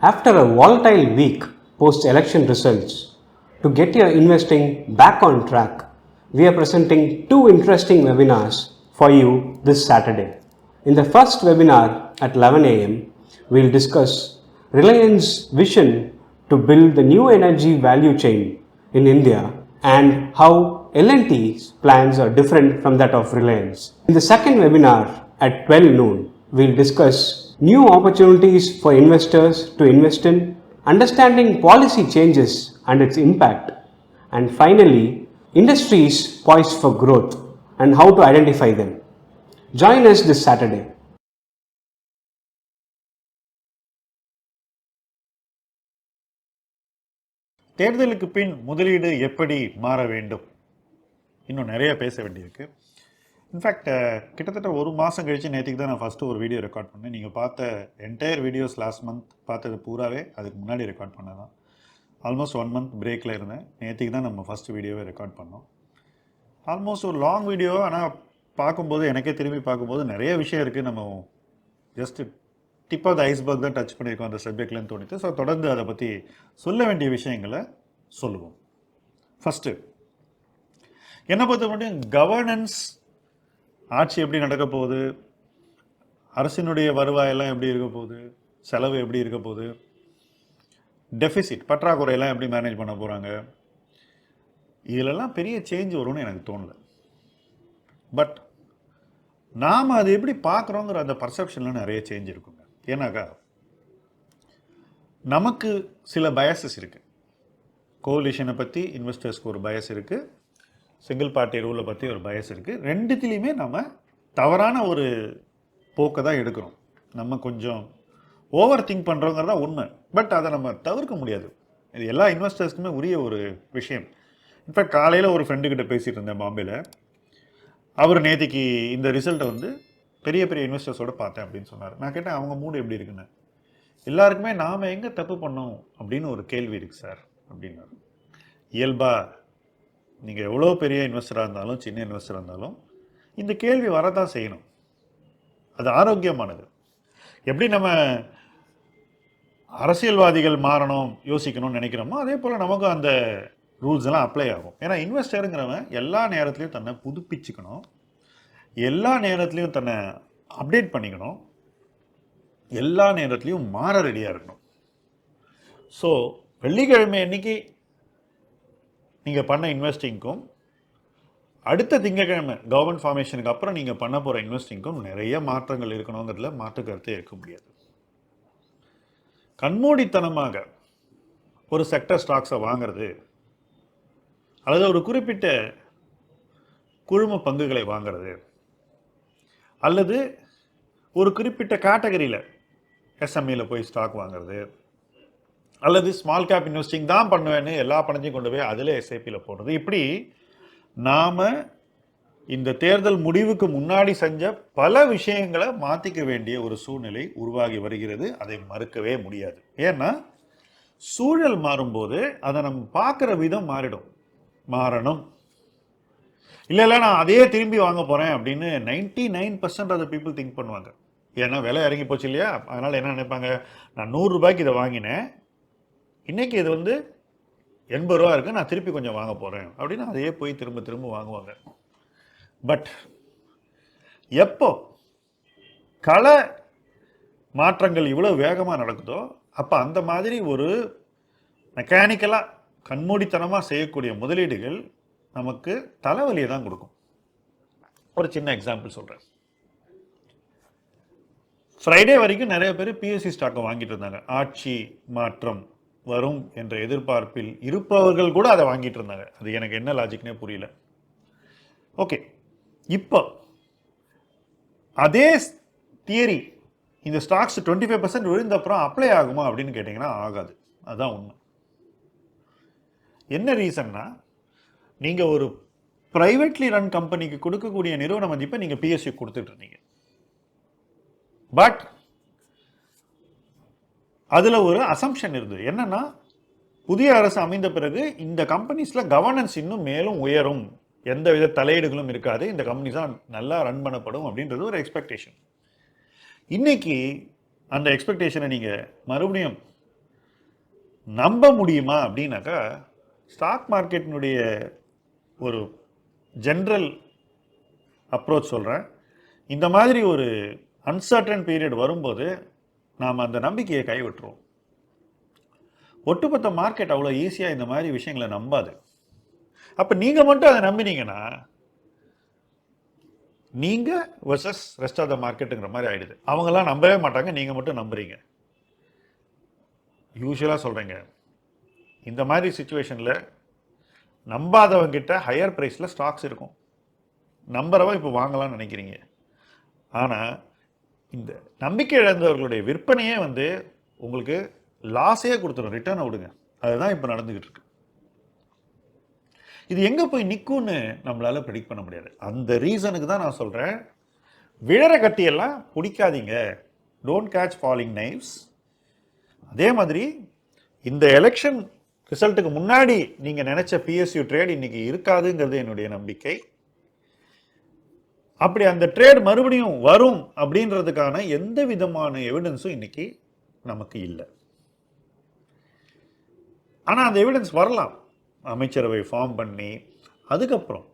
After a volatile week post election results, to get your investing back on track, we are presenting two interesting webinars for you this Saturday. In the first webinar at 11 am, we'll discuss Reliance vision to build the new energy value chain in India and how L&T's plans are different from that of Reliance. In the second webinar at 12 noon, we'll discuss new opportunities for investors to invest in, understanding policy changes and its impact, and finally, industries poised for growth and how to identify them. Join us this Saturday. தேர்தலுக்கு பின் முதலீடு எப்படி மாற வேண்டும் இன்னும் நிறைய பேச வேண்டியிருக்கு in fact uh, கிட்டத்தட்ட ஒரு மாதம் கழித்து நேற்றுக்கு தான் நான் ஃபஸ்ட்டு ஒரு வீடியோ ரெக்கார்ட் பண்ணேன். நீங்கள் பார்த்த என்டையர் வீடியோஸ் லாஸ்ட் மந்த் பார்த்தது பூராவே அதுக்கு முன்னாடி ரெக்கார்ட் பண்ணது தான் ஆல்மோஸ்ட் ஒன் மந்த் பிரேக்கில் இருந்தேன். நேற்றுக்கு தான் நம்ம ஃபஸ்ட்டு வீடியோவை ரெக்கார்ட் பண்ணோம். ஆல்மோஸ்ட் ஒரு லாங் வீடியோ ஆனால் பார்க்கும்போது எனக்கே திரும்பி பார்க்கும்போது நிறைய விஷயம் இருக்குது நம்ம just tip of the iceberg தான் டச் பண்ணியிருக்கோம் அந்த சப்ஜெக்ட்லன்னு தோணித்து ஸோ தொடர்ந்து அதை பற்றி சொல்ல வேண்டிய விஷயங்களை சொல்லுவோம். ஃபஸ்ட்டு என்னை பொறுத்த மட்டும் கவர்னன்ஸ் ஆட்சி எப்படி நடக்க போகுது? அரசினுடைய வருவாயெல்லாம் எப்படி இருக்க போகுது? செலவு எப்படி இருக்க போகுது? டெஃபிசிட் பற்றாக்குறையெல்லாம் எப்படி மேனேஜ் பண்ண போகிறாங்க இதிலெல்லாம் பெரிய சேஞ்ச் வரும்னு எனக்கு தோணலை. பட் நாம் அது எப்படி பார்க்குறோங்கிற அந்த பர்செப்ஷனில் நிறைய சேஞ்ச் இருக்குங்க. ஏன்னாக்கா நமக்கு சில பயசஸ் இருக்குது கோலிஷனை பற்றி இன்வெஸ்டர்ஸ்க்கு ஒரு பயஸ் இருக்குது சிங்கிள் பார்ட்டி ரூலை பற்றி ஒரு பயஸ் இருக்குது ரெண்டுத்திலையுமே நம்ம தவறான ஒரு போக்கை தான் எடுக்கிறோம். நம்ம கொஞ்சம் ஓவர் திங்க் பண்ணுறோங்கிறது தான் உண்மை. பட் அதை நம்ம தவிர்க்க முடியாது. இது எல்லா இன்வெஸ்டர்ஸ்க்குமே உரிய ஒரு விஷயம். இன்ஃபேக்ட் காலையில் ஒரு ஃப்ரெண்டுக்கிட்ட பேசிகிட்டு இருந்தேன் பாம்பேயில் அவர் நேற்றுக்கு இந்த ரிசல்ட்டை வந்து பெரிய பெரிய இன்வெஸ்டர்ஸோட பார்த்தேன் அப்படின்னு சொன்னார். நான் கேட்டேன் அவங்க மூடு எப்படி இருக்குன்னு? எல்லாருக்குமே நாம் எங்கே தப்பு பண்ணோம்? அப்படின்னு ஒரு கேள்வி இருக்குது சார் அப்படின்னாரு. இயல்பாக நீங்கள் எவ்வளோ பெரிய இன்வெஸ்டராக இருந்தாலும் சின்ன இன்வெஸ்டராக இருந்தாலும் இந்த கேள்வி வரதான் செய்யணும். அது ஆரோக்கியமானது. எப்படி நம்ம அரசியல்வாதிகள் மாறணும் யோசிக்கணும்னு நினைக்கிறோமோ அதே போல் நமக்கும் அந்த ரூல்ஸ் எல்லாம் அப்ளை ஆகும். ஏன்னா இன்வெஸ்டருங்கிறவன் எல்லா நேரத்துலையும் தன்னை புதுப்பிச்சுக்கணும். எல்லா நேரத்துலையும் தன்னை அப்டேட் பண்ணிக்கணும். எல்லா நேரத்துலையும் மாற ரெடியாக இருக்கணும். ஸோ வெள்ளிக்கிழமை அன்னைக்கு நீங்கள் பண்ண இன்வெஸ்டிங்க்கும் அடுத்த திங்கக்கிழமை கவர்மெண்ட் ஃபார்மேஷனுக்கு அப்புறம் நீங்கள் பண்ண போகிற இன்வெஸ்டிங்க்கும் நிறைய மாற்றங்கள் இருக்கணுங்கிறதுல மாற்று கருத்தே இருக்க முடியாது. கண்மூடித்தனமாக ஒரு செக்டர் ஸ்டாக்ஸை வாங்குறது அல்லது ஒரு குறிப்பிட்ட குழும பங்குகளை வாங்குறது அல்லது ஒரு குறிப்பிட்ட கேட்டகரியில் எஸ்எம்இயில் போய் ஸ்டாக் வாங்குறது அல்லது ஸ்மால் கேப் இன்வெஸ்டிங் தான் பண்ணுவேன்னு எல்லா பணத்தையும் கொண்டு போய் அதில் எஸ்ஐபியில் போடுறது. இப்படி நாம் இந்த தேர்தல் முடிவுக்கு முன்னாடி செஞ்ச பல விஷயங்களை மாற்றிக்க வேண்டிய ஒரு சூழ்நிலை உருவாகி வருகிறது. அதை மறுக்கவே முடியாது. ஏன்னா சூழல் மாறும்போது அதை நம்ம பார்க்குற விதம் மாறிடும். மாறணும். இல்லை இல்லை நான் அதே திரும்பி வாங்க போகிறேன் அப்படின்னு நைன்டி நைன் பர்சன்ட் அதை பீப்புள் திங்க் பண்ணுவாங்க. ஏன்னா விலை இறங்கி போச்சு இல்லையா? அதனால் என்ன நினைப்பாங்க? நான் நூறுரூபாய்க்கு இதை வாங்கினேன். இன்றைக்கி இது வந்து எண்பது ரூபா இருக்குது நான் திருப்பி கொஞ்சம் வாங்க போகிறேன் அப்படின்னு அதையே போய் திரும்ப திரும்ப வாங்குவாங்க. பட் எப்போ கல மாற்றங்கள் இவ்வளோ வேகமாக நடக்குதோ அப்போ அந்த மாதிரி ஒரு மெக்கானிக்கலாக கண்மூடித்தனமாக செய்யக்கூடிய முதலீடுகள் நமக்கு தலைவலியை தான் கொடுக்கும். ஒரு சின்ன எக்ஸாம்பிள் சொல்கிறேன் ஃப்ரைடே வரைக்கும் நிறைய பேர் பிஎஸ்சி ஸ்டாக்கை வாங்கிட்டு இருந்தாங்க. ஆட்சி மாற்றம் வரும் என்ற எதிர்பார்ப்பில் இருப்பவர்கள் கூட அதை வாங்கிட்டு இருந்தாங்க. அது எனக்கு என்ன லாஜிக்னே புரியல. ஓகே. இப்போ அதே தியரி இந்த ஸ்டாக்ஸ் டுவெண்ட்டி ஃபைவ் பர்சன்ட் விழுந்தப்புறம் அப்ளை ஆகுமா அப்படின்னு கேட்டிங்கன்னா ஆகாது. அதுதான் உண்மை. என்ன ரீசன்னா நீங்கள் ஒரு ப்ரைவேட்லி ரன் கம்பெனிக்கு கொடுக்கக்கூடிய நிறுவன மதிப்பை நீங்கள் பிஎஸ்சி கொடுத்துட்டு இருந்தீங்க. பட் அதில் ஒரு அசம்ஷன் இருந்தது. என்னென்னா புதிய அரசு அமைந்த பிறகு இந்த கம்பெனிஸில் கவர்னன்ஸ் இன்னும் மேலும் உயரும். எந்த வித தலையீடுகளும் இருக்காது. இந்த கம்பெனிஸ் தான் நல்லா ரன் பண்ணப்படும் அப்படின்றது ஒரு எக்ஸ்பெக்டேஷன் இன்னைக்கு அந்த எக்ஸ்பெக்டேஷனை நீங்கள் மறுபடியும் நம்ப முடியுமா அப்படின்னாக்கா ஸ்டாக் மார்க்கெட்டினுடைய ஒரு ஜென்ரல் அப்ரோச் சொல்கிறேன் இந்த மாதிரி ஒரு அன்சர்டன் பீரியட் வரும்போது நாம் அந்த நம்பிக்கையை கைவிட்டுருவோம் ஒட்டுமொத்த மார்க்கெட் அவ்வளோ ஈஸியாக இந்த மாதிரி விஷயங்களை நம்பாது. அப்போ நீங்கள் மட்டும் அதை நம்பினீங்கன்னா நீங்கள் வர்சஸ் ரெஸ்ட் ஆஃப் த மார்க்கெட்டுங்கிற மாதிரி ஆகிடுது அவங்கெல்லாம் நம்பவே மாட்டாங்க நீங்கள் மட்டும் நம்புறீங்க. யூஸ்வலாக சொல்கிறேங்க இந்த மாதிரி சுச்சுவேஷனில் நம்பாதவங்கிட்ட ஹையர் ப்ரைஸில் ஸ்டாக்ஸ் இருக்கும். நம்புறவா இப்போ வாங்கலாம்னு நினைக்கிறீங்க. ஆனால் இந்த நம்பிக்கை இழந்தவர்களுடைய விற்பனையே வந்து உங்களுக்கு லாஸே கொடுத்துரும். ரிட்டர்னை விடுங்க. அதுதான் இப்போ நடந்துக்கிட்டு இருக்கு. இது எங்கே போய் நிற்கும்னு நம்மளால் ப்ரெடிக்ட் பண்ண முடியாது. அந்த ரீசனுக்கு தான் நான் சொல்கிறேன் விழற கட்டியெல்லாம் பிடிக்காதீங்க. டோன்ட் கேட்ச் ஃபாலிங் நைவ்ஸ் அதே மாதிரி இந்த எலெக்ஷன் ரிசல்ட்டுக்கு முன்னாடி நீங்கள் நினச்ச பிஎஸ்யூ ட்ரேட் இன்றைக்கி இருக்காதுங்கிறது என்னுடைய நம்பிக்கை. அப்படி அந்த ட்ரேட் மறுபடியும் வரும் அப்படின்றதுக்கான எந்த விதமான எவிடன்ஸும் இன்னைக்கு நமக்கு இல்லை. ஆனால் அந்த எவிடன்ஸ் வரலாம். அமைச்சரவை ஃபார்ம் பண்ணி அதுக்கப்புறம்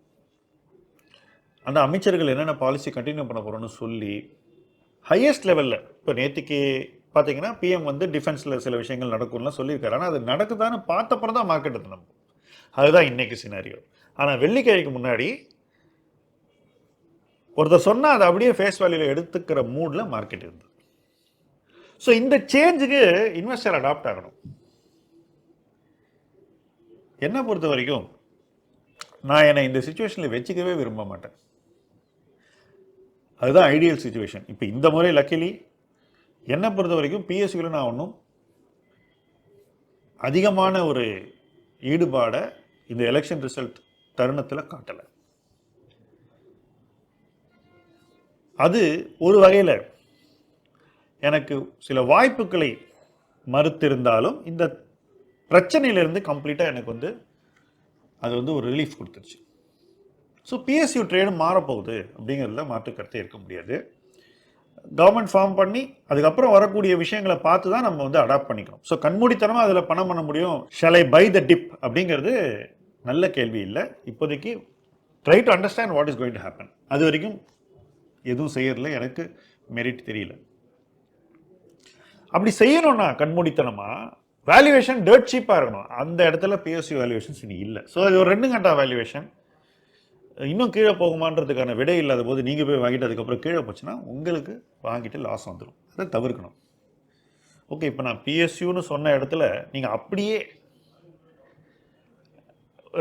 அந்த அமைச்சர்கள் என்னென்ன பாலிசி கண்டினியூ பண்ண போகிறோன்னு சொல்லி ஹையஸ்ட் லெவலில் இப்போ நேற்றுக்கு பார்த்தீங்கன்னா பிஎம் வந்து டிஃபென்ஸில் சில விஷயங்கள் நடக்கும்லாம் சொல்லியிருக்காரு. ஆனால் அது நடக்குதான்னு பார்த்தப்பறம் தான் மார்க்கெட் அது அதுதான் இன்றைக்கி சினாரியோ ஆனால் வெள்ளிக்கிழமைக்கு முன்னாடி ஒருத்தர் சொன்னால் அதை அப்படியே ஃபேஸ் வேல்யூவில் எடுத்துக்கிற மூடில் மார்க்கெட் இருந்தது. ஸோ இந்த சேஞ்சுக்கு இன்வெஸ்டர் அடாப்ட் ஆகணும். என்னை பொறுத்த வரைக்கும் நான் என்னை இந்த சுச்சுவேஷனில் வச்சுக்கவே விரும்ப மாட்டேன். அதுதான் ஐடியல் சுச்சுவேஷன் இப்போ இந்த முறை லக்கிலி என்னை பொறுத்த வரைக்கும் பிஎஸ்சியில் நான் ஒன்றும் அதிகமான ஒரு ஈடுபாடை இந்த எலெக்ஷன் ரிசல்ட் தருணத்தில் காட்டலை. அது ஒரு வகையில் எனக்கு சில வாய்ப்புகளை மறுத்திருந்தாலும் இந்த பிரச்சனையிலேருந்து கம்ப்ளீட்டாக எனக்கு வந்து அது வந்து ஒரு ரிலீஃப் கொடுத்துருச்சு. ஸோ பிஎஸ்யூ ட்ரேடு மாறப்போகுது அப்படிங்கிறதுல மாற்று கருத்தே இருக்க முடியாது. கவர்மெண்ட் ஃபார்ம் பண்ணி அதுக்கப்புறம் வரக்கூடிய விஷயங்களை பார்த்து தான் நம்ம வந்து அடாப்ட் பண்ணிக்கணும். ஸோ கண்மூடித்தனமாக அதில் பணம் பண்ண முடியும்? ஷலை பை த டிப் அப்படிங்கிறது நல்ல கேள்வி இல்லை. இப்போதைக்கு try to understand what is going to happen அது வரைக்கும் எதுவும் செய்யறதுல எனக்கு மெரிட் தெரியல. அப்படி செய்யணும்னா கண்மூடித்தனமாக வேல்யூவேஷன் டேர்ட் சீப்பாக இருக்கணும். அந்த இடத்துல பிஎஸ்சி வேல்யூவேஷன்ஸ் இனி இல்லை. ஸோ அது ஒரு ரெண்டு கண்டா வேல்யூவேஷன் இன்னும் கீழே போகுமான்றதுக்கான விடை இல்லாத போது நீங்கள் போய் வாங்கிட்டு அதுக்கப்புறம் கீழே போச்சுன்னா உங்களுக்கு வாங்கிட்டு லாஸ் வந்துடும் அதை தவிர்க்கணும். ஓகே இப்போ நான் பிஎஸ்யூன்னு சொன்ன இடத்துல நீங்கள் அப்படியே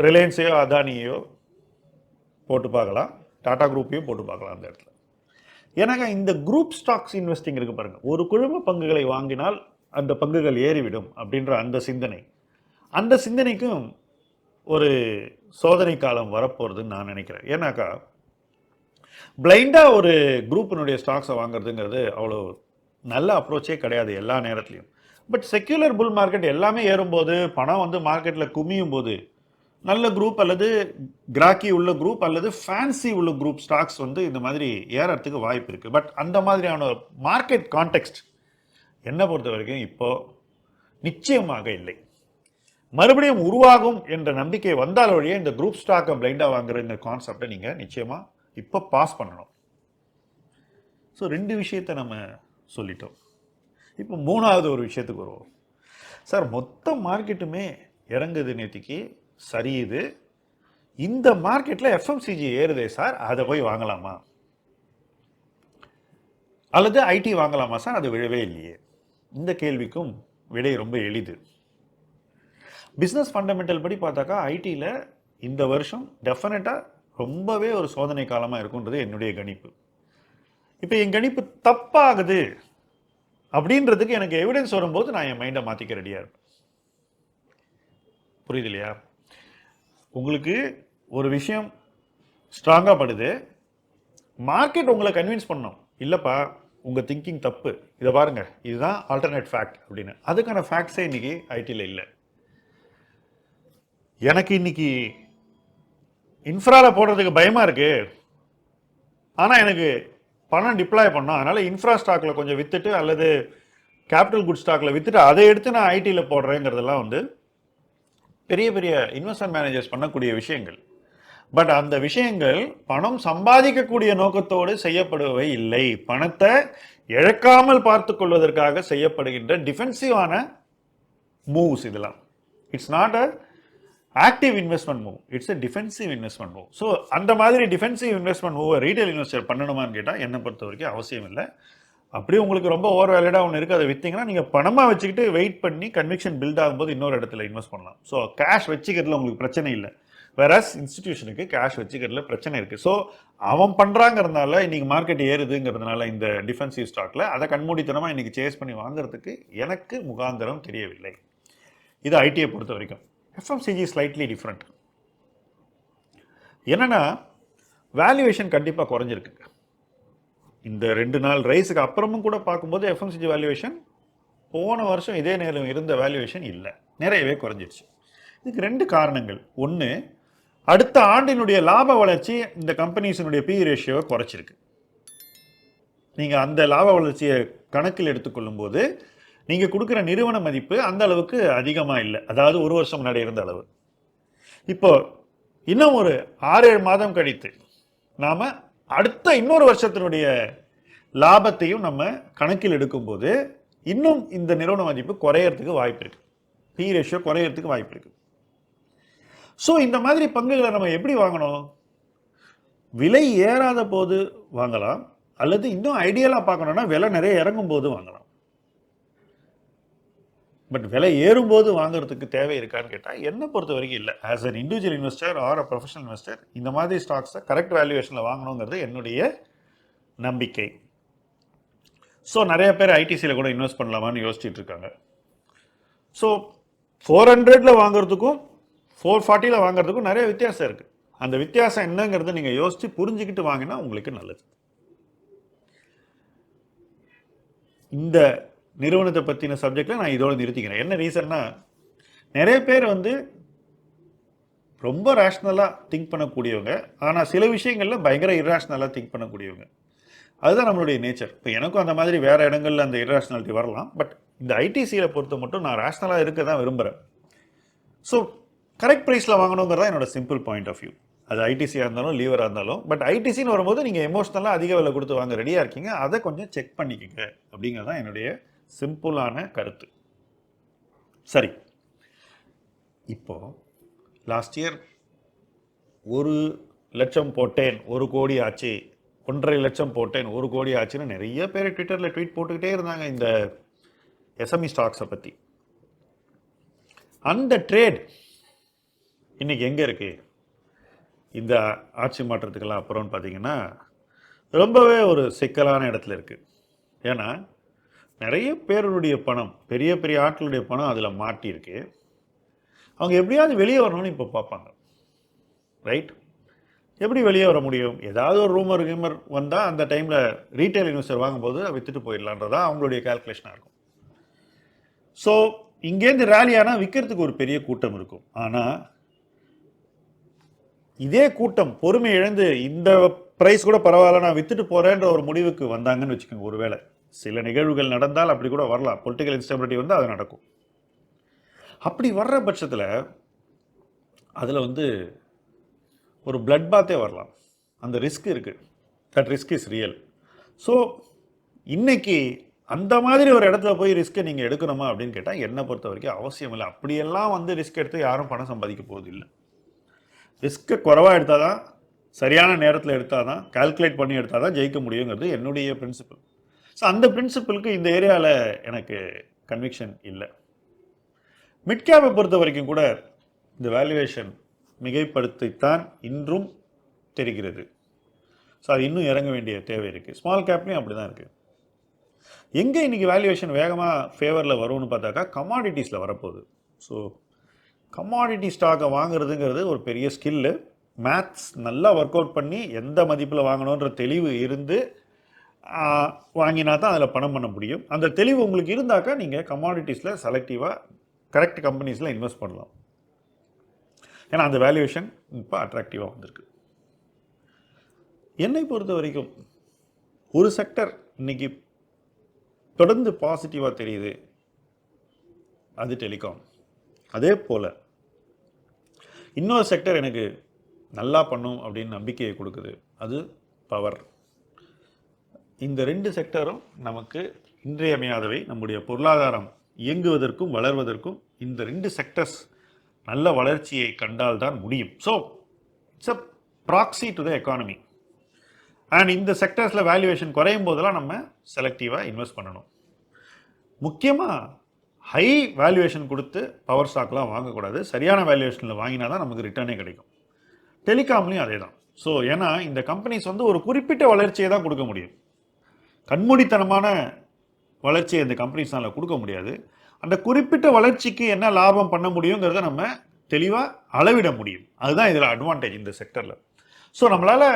ரிலையன்ஸையோ அதானியோ போட்டு பார்க்கலாம். டாடா குரூப்பையும் போட்டு பார்க்கலாம் அந்த இடத்துல. ஏன்னாக்கா இந்த குரூப் ஸ்டாக்ஸ் இன்வெஸ்டிங் இருக்குது பாருங்கள் ஒரு குழும பங்குகளை வாங்கினால் அந்த பங்குகள் ஏறிவிடும் அப்படின்ற அந்த சிந்தனை. அந்த சிந்தனைக்கும் ஒரு சோதனை காலம் வரப்போகிறதுன்னு நான் நினைக்கிறேன். ஏன்னாக்கா பிளைண்டாக ஒரு குரூப்பினுடைய ஸ்டாக்ஸை வாங்குறதுங்கிறது அவ்வளோ நல்ல அப்ரோச்சே கிடையாது எல்லா நேரத்துலையும். பட் செக்யூலர் புல் மார்க்கெட் எல்லாமே ஏறும்போது பணம் வந்து மார்க்கெட்டில் குமியும் போது நல்ல குரூப் அல்லது கிராக்கி உள்ள குரூப் அல்லது ஃபேன்சி உள்ள குரூப் ஸ்டாக்ஸ் வந்து இந்த மாதிரி ஏறத்துக்கு வாய்ப்பு இருக்குது பட் அந்த மாதிரியான மார்க்கெட் கான்டெக்ட் என்னை பொறுத்த வரைக்கும் இப்போது நிச்சயமாக இல்லை. மறுபடியும் உருவாகும் என்ற நம்பிக்கை வந்தால் வழியே இந்த குரூப் ஸ்டாக்கை பிளைண்டாக வாங்குற இந்த கான்செப்டை நீங்கள் நிச்சயமாக இப்போ பாஸ் பண்ணணும். ஸோ ரெண்டு விஷயத்தை நம்ம சொல்லிட்டோம். இப்போ மூணாவது ஒரு விஷயத்துக்கு வருவோம். சார் மொத்த மார்க்கெட்டுமே இறங்குது நேற்றுக்கு சரி இது இந்த மார்க்கெட்டில் எஃப்எம்சிஜி ஏறுதே சார் அதை போய் வாங்கலாமா? அல்லது ஐடி வாங்கலாமா சார் அது விழவே இல்லையே. இந்த கேள்விக்கும் விடை ரொம்ப எளிது. பிஸ்னஸ் ஃபண்டமெண்டல் படி பார்த்தாக்கா ஐடியில் இந்த வருஷம் டெஃபினட்டாக ரொம்பவே ஒரு சோதனை காலமாக இருக்குன்றது என்னுடைய கணிப்பு. இப்போ என் கணிப்பு தப்பாகுது அப்படின்றதுக்கு எனக்கு எவிடன்ஸ் வரும்போது நான் என் மைண்டை மாற்றிக்க ரெடியாக இருப்பேன். புரியுது இல்லையா? உங்களுக்கு ஒரு விஷயம் ஸ்ட்ராங்காக படுது. மார்க்கெட் உங்களை கன்வின்ஸ் பண்ணோம். இல்லைப்பா உங்கள் திங்கிங் தப்பு. இதை பாருங்கள் இதுதான் ஆல்டர்னேட் ஃபேக்ட் அப்படின்னு. அதுக்கான ஃபேக்ட்ஸே இன்றைக்கி ஐடியில் இல்லை. எனக்கு இன்றைக்கி இன்ஃப்ராவில் போடுறதுக்கு பயமாக இருக்குது ஆனால் எனக்கு பணம் டிப்ளாய் பண்ணோம். அதனால் இன்ஃப்ரா ஸ்டாக்கில் கொஞ்சம் விற்றுட்டு அல்லது கேபிட்டல் குட் ஸ்டாக்கில் விற்றுட்டு அதை எடுத்து நான் ஐடியில் போடுறேங்கிறதெல்லாம் வந்து பெரிய பெரிய இன்வெஸ்ட்மெண்ட் மேனேஜர்ஸ் பண்ணக்கூடிய விஷயங்கள். பட் அந்த விஷயங்கள் பணம் சம்பாதிக்கக்கூடிய நோக்கத்தோடு செய்யப்படுவை இல்லை. பணத்தை இழக்காமல் பார்த்து கொள்வதற்காக செய்யப்படுகின்ற டிஃபென்சிவான மூவ்ஸ் இதெல்லாம். It's not a active investment move it's a defensive investment move so அந்த மாதிரி டிஃபென்சிவ் இன்வெஸ்ட்மெண்ட் மூவை ரீட்டைல் இன்வெஸ்டர் பண்ணணுமான்னு கேட்டால் என்னை பொறுத்த வரைக்கும் அவசியம் இல்லை. அப்படியே உங்களுக்கு ரொம்ப ஓவர் வேலிடாக ஒன்று இருக்குது அதை விற்றீங்கன்னா நீங்கள் பணமாக வச்சுக்கிட்டு வெயிட் பண்ணி கன்விக்ஷன் பில்ட் ஆகும்போது இன்னொரு இடத்துல இன்வெஸ்ட் பண்ணலாம். ஸோ கேஷ் வச்சுக்கிறதுல உங்களுக்கு பிரச்சனை இல்லை. வேறஸ் இன்ஸ்டிடியூஷனுக்கு கேஷ் வச்சுக்கிறதுல பிரச்சனை இருக்குது ஸோ அவன் பண்ணுறாங்கிறதுனால இன்றைக்கி மார்க்கெட் ஏறுதுங்கிறதுனால இந்த டிஃபென்சிவ் ஸ்டாக்கில் அதை கண்மூடித்தனமாக இன்றைக்கி சேஸ் பண்ணி வாங்குறதுக்கு எனக்கு முகாந்திரம் தெரியவில்லை. இது ஐடியை பொறுத்த வரைக்கும். எஃப்எம்சிஜி ஸ்லைட்லி டிஃப்ரெண்ட் என்னென்னா வேல்யூவேஷன் கண்டிப்பாக குறைஞ்சிருக்கு. இந்த ரெண்டு நாள் ரைஸுக்கு அப்புறமும் கூட பார்க்கும்போது எஃப்எம்சிஜி வேல்யூவேஷன் போன வருஷம் இதே நேரம் இருந்த வேல்யூவேஷன் இல்லை. நிறையவே குறைஞ்சிருச்சு. இதுக்கு ரெண்டு காரணங்கள். ஒன்று அடுத்த ஆண்டினுடைய லாப வளர்ச்சி இந்த கம்பெனிஸினுடைய பி ரேஷியோவை குறைச்சிருக்கு. நீங்கள் அந்த லாப வளர்ச்சியை கணக்கில் எடுத்துக்கொள்ளும்போது நீங்கள் கொடுக்குற நிறுவன மதிப்பு அந்த அளவுக்கு அதிகமாக இல்லை. அதாவது ஒரு வருஷம் முன்னாடி இருந்த அளவு. இப்போ இன்னும் ஒரு ஆறு ஏழு மாதம் கழித்து நாம் அடுத்த இன்னொரு வருஷத்தினுடைய லாபத்தையும் நம்ம கணக்கில் எடுக்கும்போது இன்னும் இந்த நிறுவன மதிப்பு குறையறதுக்கு வாய்ப்பு இருக்கு. பி ரேஷியோ குறையறதுக்கு வாய்ப்பு இருக்கு. ஸோ இந்த மாதிரி பங்குகளை நம்ம எப்படி வாங்கணும்? விலை ஏறாத போது வாங்கலாம் அல்லது இன்னும் ஐடியலாக பார்க்கணுன்னா விலை நிறைய இறங்கும் போது வாங்கலாம். பட் விலை ஏறும்போது வாங்குறதுக்கு தேவை இருக்கான்னு கேட்டால் என்னை பொறுத்த வரைக்கும் இல்லை. As an individual investor or a professional investor இந்த மாதிரி ஸ்டாக்ஸை கரெக்ட் வேல்யூவேஷனில் வாங்கணுங்கிறது என்னுடைய நம்பிக்கை. ஸோ நிறைய பேர் ஐடிசியில் கூட இன்வெஸ்ட் பண்ணலாமான்னு யோசிச்சுட்டு இருக்காங்க. ஸோ ஃபோர் ஹண்ட்ரடில் வாங்குறதுக்கும் ஃபோர் ஃபார்ட்டியில் வாங்குறதுக்கும் நிறைய வித்தியாசம் இருக்குது அந்த வித்தியாசம் என்னங்கிறத நீங்கள் யோசித்து புரிஞ்சுக்கிட்டு வாங்கினா உங்களுக்கு நல்லது. இந்த நிறுவனத்தை பற்றின சப்ஜெக்டில் நான் இதோடு நிறுத்திக்கிறேன். என்ன ரீசன்னா நிறைய பேர் வந்து ரொம்ப ரேஷ்னலாக திங்க் பண்ணக்கூடியவங்க. ஆனால் சில விஷயங்களில் பயங்கர இர்ராஷ்னலாக திங்க் பண்ணக்கூடியவங்க. அதுதான் நம்மளுடைய நேச்சர் இப்போ எனக்கும் அந்த மாதிரி வேறு இடங்களில் அந்த இர்ராஷ்னாலிட்டி வரலாம். பட் இந்த ஐடிசியில் பொறுத்த மட்டும் நான் ரேஷ்னலாக இருக்க தான் விரும்புகிறேன் ஸோ கரெக்ட் ப்ரைஸில் வாங்கணுங்கிறதா என்னோட சிம்பிள் பாயிண்ட் ஆஃப் வியூ அது ஐடிசியாக இருந்தாலும் லீவராக இருந்தாலும். பட் ஐடிசின்னு வரும்போது நீங்கள் எமோஷ்னலாக அதிக விலை கொடுத்து வாங்க ரெடியாக இருக்கீங்க. அதை கொஞ்சம் செக் பண்ணிக்கோங்க. அப்படிங்கிறது தான் என்னுடைய சிம்பிளான கருத்து. சரி. இப்போ லாஸ்ட் இயர் ஒரு லட்சம் போட்டேன் ஒரு கோடி ஆச்சு. ஒன்றரை லட்சம் போட்டேன் ஒரு கோடி ஆச்சுன்னு நிறைய பேர் ட்விட்டரில் ட்வீட் போட்டுக்கிட்டே இருந்தாங்க இந்த எஸ்எம்இ ஸ்டாக்ஸை பற்றி அந்த ட்ரேட் இன்றைக்கி எங்கே இருக்குது இந்த ஆட்சி மாற்றத்துக்கெல்லாம் அப்புறம்னு பார்த்தீங்கன்னா ரொம்பவே ஒரு சிக்கலான இடத்துல இருக்குது ஏன்னா நிறைய பேருடைய பணம் பெரிய பெரிய ஆட்களுடைய பணம் அதில் மாட்டியிருக்கு. அவங்க எப்படியாவது வெளியே வரணும்னு இப்போ பார்ப்பாங்க. ரைட் எப்படி வெளியே வர முடியும்? ஏதாவது ஒரு ரூமர் கிமர் வந்தால் அந்த டைமில் ரீட்டைல் இன்வெஸ்டர் வாங்கும்போது அதை போயிடலான்றதா அவங்களுடைய கால்குலேஷனாக இருக்கும். ஸோ இங்கேருந்து ரேலி ஆனால் விற்கிறதுக்கு ஒரு பெரிய கூட்டம் இருக்கும். ஆனால் இதே கூட்டம் பொறுமை இழந்து இந்த ப்ரைஸ் கூட பரவாயில்ல நான் வித்துட்டு போகிறேன்ற ஒரு முடிவுக்கு வந்தாங்கன்னு வச்சுக்கோங்க ஒருவேளை. சில நிகழ்வுகள் நடந்தால் அப்படி கூட வரலாம். பொலிட்டிக்கல் இன்ஸ்டபிலிட்டி வந்து அது நடக்கும். அப்படி வர்ற பட்சத்தில் அதில் வந்து ஒரு பிளட் பாத்தே வரலாம். அந்த ரிஸ்க் இருக்குது that risk is real so இன்றைக்கி அந்த மாதிரி ஒரு இடத்துல போய் ரிஸ்க்கை நீங்கள் எடுக்கணுமா அப்படின்னு கேட்டால் என்னை பொறுத்த வரைக்கும் அவசியம் இல்லை. அப்படியெல்லாம் வந்து ரிஸ்க் எடுத்து யாரும் பணம் சம்பாதிக்க போகுது இல்லை. ரிஸ்க்கை குறைவாக எடுத்தால் தான் சரியான நேரத்தில் எடுத்தால் தான் கால்குலேட் பண்ணி எடுத்தால் தான் ஜெயிக்க முடியுங்கிறது என்னுடைய பிரின்சிபல் ஸோ அந்த பிரின்சிபலுக்கு இந்த ஏரியாவில் எனக்கு கன்விக்ஷன் இல்லை. மிட் கேப்பை பொறுத்த வரைக்கும் கூட இந்த வேல்யூவேஷன் மிகைப்படுத்தித்தான் இன்றும் தெரிகிறது. ஸோ அது இன்னும் இறங்க வேண்டிய தேவை இருக்குது ஸ்மால் கேப்லேயும் அப்படி தான் இருக்குது எங்கே இன்றைக்கி வேல்யூவேஷன் வேகமாக ஃபேவரில் வரும்னு பார்த்தாக்கா கமாடிட்டிஸில் வரப்போகுது. ஸோ கமாடிட்டி ஸ்டாக்கை வாங்குறதுங்கிறது ஒரு பெரிய ஸ்கில்லு மேத்ஸ் நல்லா ஒர்க் அவுட் பண்ணி எந்த மதிப்பில் வாங்கணுன்ற தெளிவு இருந்து வாங்கினா தான் அதில் பணம் பண்ண முடியும். அந்த தெளிவு உங்களுக்கு இருந்தாக்கா நீங்கள் கமாடிட்டிஸில் செலக்டிவாக கரெக்ட் கம்பெனிஸில் இன்வெஸ்ட் பண்ணலாம். ஏன்னா அந்த வேல்யூவேஷன் இப்போ அட்ராக்டிவாக வந்திருக்கு. என்னை பொறுத்த வரைக்கும் ஒரு செக்டர் இன்னைக்கு தொடர்ந்து பாசிட்டிவாக தெரியுது அது டெலிகாம் அதே போல் இன்னொரு செக்டர் எனக்கு நல்லா பண்ணும் அப்படின்னு நம்பிக்கையை கொடுக்குது அது பவர் இந்த ரெண்டு செக்டரும் நமக்கு இன்றியமையாதவை. நம்முடைய பொருளாதாரம் இயங்குவதற்கும் வளர்வதற்கும் இந்த ரெண்டு செக்டர்ஸ் நல்ல வளர்ச்சியை கண்டால்தான் முடியும். So it's a proxy to the economy and இந்த செக்டர்ஸில் வேல்யூவேஷன் குறையும் போதெல்லாம் நம்ம செலக்டிவாக இன்வெஸ்ட் பண்ணணும். முக்கியமாக ஹை வேல்யூவேஷன் கொடுத்து பவர் ஸ்டாக்லாம் வாங்கக்கூடாது. சரியான வேல்யூவேஷனில் வாங்கினா தான் நமக்கு ரிட்டர்னே கிடைக்கும். டெலிகாம்லேயும் அதே தான் ஸோ ஏன்னா இந்த கம்பெனிஸ் வந்து ஒரு குறிப்பிட்ட வளர்ச்சியை தான் கொடுக்க முடியும். கண்மூடித்தனமான வளர்ச்சியை இந்த கம்பெனிஸ்னால் கொடுக்க முடியாது. அந்த குறிப்பிட்ட வளர்ச்சிக்கு என்ன லாபம் பண்ண முடியுங்கிறத நம்ம தெளிவாக அளவிட முடியும். அதுதான் இதில் அட்வான்டேஜ் இந்த செக்டரில் ஸோ நம்மளால்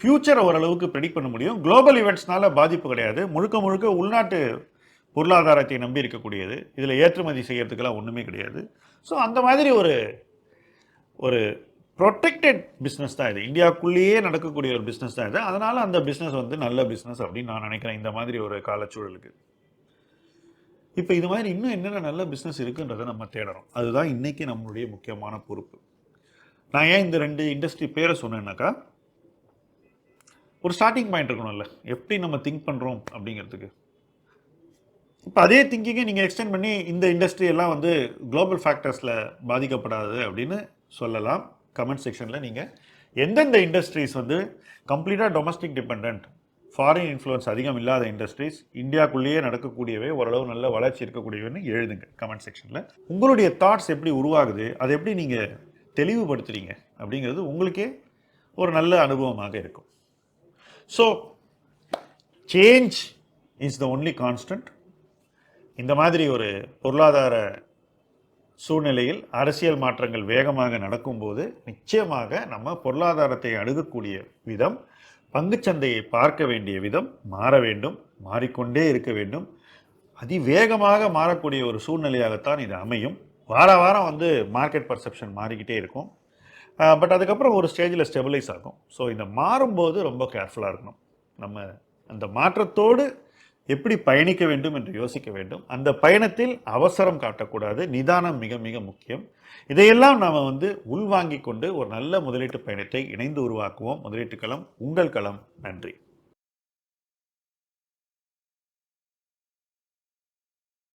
ஃப்யூச்சரை ஓரளவுக்கு ப்ரெடிக்ட் பண்ண முடியும். குளோபல் ஈவெண்ட்ஸ்னால பாதிப்பு கிடையாது. முழுக்க முழுக்க உள்நாட்டு பொருளாதாரத்தை நம்பி இருக்கக்கூடியது. இதில் ஏற்றுமதி செய்கிறதுக்கெல்லாம் ஒன்றுமே கிடையாது. ஸோ அந்த மாதிரி ஒரு ஒரு ப்ரொடெக்டட் பிஸ்னஸ் தான் இது. இந்தியாவுக்குள்ளேயே நடக்கக்கூடிய ஒரு பிஸ்னஸ் தான் இது. அதனால் அந்த பிஸ்னஸ் வந்து நல்ல பிஸ்னஸ் அப்படின்னு நான் நினைக்கிறேன். இந்த மாதிரி ஒரு காலச்சூழலுக்கு. இப்போ இது மாதிரி இன்னும் என்னென்ன நல்ல பிஸ்னஸ் இருக்குன்றதை நம்ம தேடுறோம் அதுதான் இன்றைக்கி நம்மளுடைய முக்கியமான பொறுப்பு. நான் ஏன் இந்த ரெண்டு இண்டஸ்ட்ரி பேரை சொன்னேன்னாக்கா ஒரு ஸ்டார்டிங் பாயிண்ட் இருக்கணும்ல. எப்படி நம்ம திங்க் பண்ணுறோம் அப்படிங்கிறதுக்கு. இப்போ அதே திங்கிங்கை நீங்கள் எக்ஸ்டெண்ட் பண்ணி இந்த இண்டஸ்ட்ரி எல்லாம் வந்து குளோபல் ஃபேக்டர்ஸில் பாதிக்கப்படாது அப்படின்னு சொல்லலாம். கமெண்ட் செக்ஷனில் நீங்கள் எந்தெந்த இண்டஸ்ட்ரீஸ் வந்து கம்ப்ளீட்டாக டொமஸ்டிக் டிபெண்ட் ஃபாரின் இன்ஃப்ளூயன்ஸ் அதிகம் இல்லாத இண்டஸ்ட்ரீஸ் இந்தியாக்குள்ளேயே நடக்கக்கூடியவை ஓரளவு நல்ல வளர்ச்சி இருக்கக்கூடியவைன்னு எழுதுங்க கமெண்ட் செக்ஷனில் உங்களுடைய தாட்ஸ் எப்படி உருவாகுது? அதை எப்படி நீங்கள் தெளிவுபடுத்துறீங்க? அப்படிங்கிறது உங்களுக்கே ஒரு நல்ல அனுபவமாக இருக்கும். So change is the only constant இந்த மாதிரி ஒரு பொருளாதார சூழ்நிலையில் அரசியல் மாற்றங்கள் வேகமாக நடக்கும்போது நிச்சயமாக நம்ம பொருளாதாரத்தை அணுகக்கூடிய விதம் பங்குச்சந்தையை பார்க்க வேண்டிய விதம் மாற வேண்டும் மாறிக்கொண்டே இருக்க வேண்டும். அதிவேகமாக மாறக்கூடிய ஒரு சூழ்நிலையாகத்தான் இது அமையும். வார வாரம் வந்து மார்க்கெட் பர்செப்ஷன் மாறிக்கிட்டே இருக்கும். பட் அதுக்கப்புறம் ஒரு ஸ்டேஜில் ஸ்டெபிலைஸ் ஆகும். ஸோ இந்த மாறும்போது ரொம்ப கேர்ஃபுல்லாக இருக்கணும். நம்ம அந்த மாற்றத்தோடு எப்படி பயணிக்க வேண்டும் என்று யோசிக்க வேண்டும். அந்த பயணத்தில் அவசரம் காட்டக்கூடாது. நிதானம் மிக மிக முக்கியம். இதையெல்லாம் நாம் வந்து உள்வாங்கிக் கொண்டு ஒரு நல்ல முதலீட்டு பயணத்தை இணைந்து உருவாக்குவோம். முதலீட்டு களம் உங்கள் களம். நன்றி.